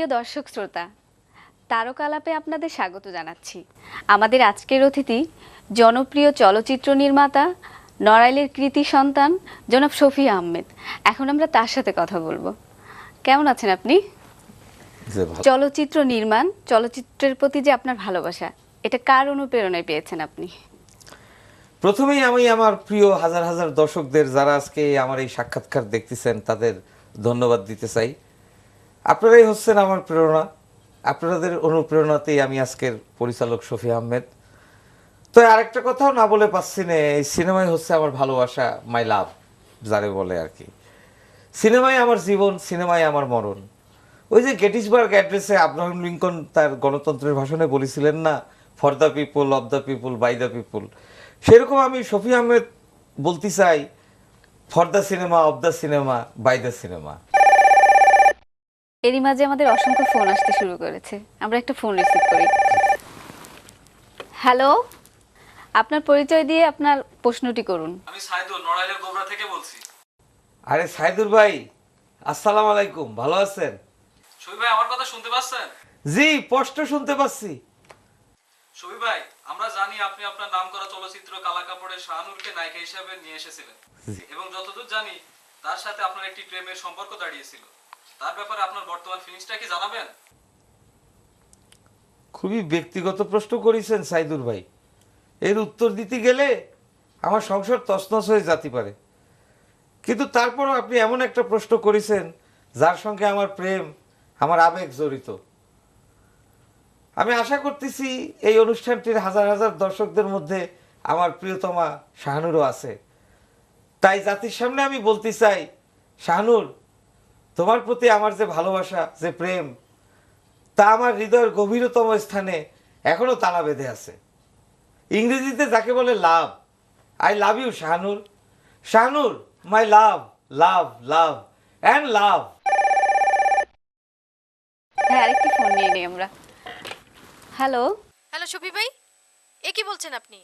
প্রিয় দর্শক শ্রোতা তারকালাপে আপনাদের স্বাগত জানাচ্ছি। আমাদের আজকের অতিথি জনপ্রিয় চলচ্চিত্র নির্মাতা নড়াইলের কৃতি সন্তান জনাব শফি আহমেদ। এখন আমরা তার সাথে কথা বলব। কেমন আছেন আপনি? চলচ্চিত্র নির্মাণ চলচ্চিত্রের প্রতি যে আপনার ভালোবাসা এটা কার অনুপ্রেরণায় পেয়েছেন আপনি? প্রথমেই আমি আমার প্রিয় হাজার হাজার দর্শকদের যারা আজকে আমার এই সাক্ষাৎকার দেখতেছেন তাদের ধন্যবাদ দিতে চাই। আপনারাই হচ্ছেন আমার প্রেরণা। আপনাদের অনুপ্রেরণাতেই আমি আজকের পরিচালক শফি আহমেদ। তো আরেকটা কথাও না বলে পাচ্ছি না, এই সিনেমাই হচ্ছে আমার ভালোবাসা মাই লাভ যারে বলে আর কি। সিনেমাই আমার জীবন, সিনেমাই আমার মরণ। ওই যে গেটিসবার্গ অ্যাড্রেসে আব্রাহাম লিঙ্কন তার গণতন্ত্রের ভাষণে বলেছিলেন না for the people of the people by the people সেরকম আমি শফি আহমেদ বলতে চাই for the cinema of the cinema by the cinema এরই মাঝে আমাদের অসংখ্য ফোন আসতে শুরু করেছে। আমরা একটা ফোন রিসিভ করি। হ্যালো? আপনার পরিচয় দিয়ে আপনার প্রশ্নটি করুন। আমি সাইদুল নড়াইলের গোবরা থেকে বলছি। আরে সাইদুর ভাই আসসালামু আলাইকুম ভালো আছেন? শবি ভাই আমার কথা শুনতে পাচ্ছেন? জি স্পষ্ট শুনতে পাচ্ছি। সুবি ভাই আমরা জানি আপনি আপনার নাম করা চলচ্চিত্র কালা কাপড়ের শাহানুরকে নায়িকা হিসেবে নিয়ে এসেছিলেন। এবং যতদূর জানি তার সাথে আপনার একটি প্রেমের সম্পর্ক দাঁড়িয়েছিল। তার ব্যাপারে আপনার বর্তমান ফিলিংসটা কি জানাবেন? খুবই ব্যক্তিগত প্রশ্ন করেছেন সাইদুর ভাই। এর উত্তর দিতে গেলে আমার সংসার তছনছ হয়ে যেতে পারে। কিন্তু তারপরও আপনি এমন একটা প্রশ্ন করেছেন, যার সঙ্গে আমার প্রেম, আমার আবেগ জড়িত। আমি আশা করতেছি এই অনুষ্ঠানটির হাজার হাজার দর্শকদের মধ্যে আমার প্রিয়তমা শাহানুরও আছে। তাই জাতির সামনে আমি বলতে চাই, শাহানুর তোমার প্রতি আমার যে ভালোবাসা যে প্রেম তা আমার হৃদয়ের গভীরতম স্থানে এখনও তালা বেঁধে আছে। ইংরেজিতে যাকে বলে love I love you Shahanur. Shahanur my love love love and love হ্যাঁ আরেকটি ফোন নিয়ে নিই আমরা। হ্যালো হ্যালো শফি ভাই। এ কি বলছেন আপনি?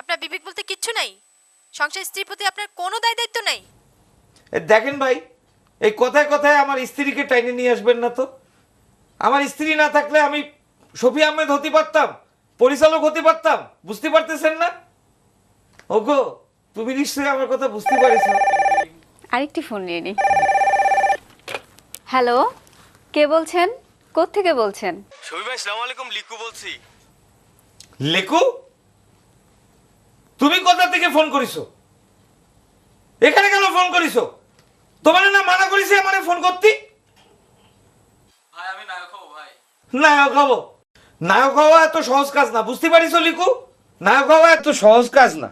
আপনার বিবেক বলতে কিচ্ছু নাই? সংসার স্ত্রীর প্রতি আপনার কোনো দায় দায়িত্ব নাই? দেখেন ভাই এই কথায় কথায় আমার স্ত্রীকে টাইনে নিয়ে আসবেন না তো? আমার স্ত্রী না থাকলে আমি শফি আহমেদ হতে পারতাম পরিচালক হতে পারতাম বুঝতে পারতেছেন না? ওগো তুমি নিশ্চয়ই আমার কথা বুঝতে পারিস আরেকটি ফোন নিয়ে নি। হ্যালো কে বলছেন? থেকে বলছেন? শফি ভাই সালাম আলাইকুম লিকু বলছি। লেকু? তুমি কোথা থেকে ফোন করিছো? এখানে কেন ফোন করিছো? তোমার না মানা করিছে আমারে ফোন করতে? ভাই আমি নায়ক হব ভাই। নায়ক হব? নায়ক হওয়া এত সহজ কাজ না বুঝতে পারিছো লিকু? নায়ক হওয়া এত সহজ কাজ না।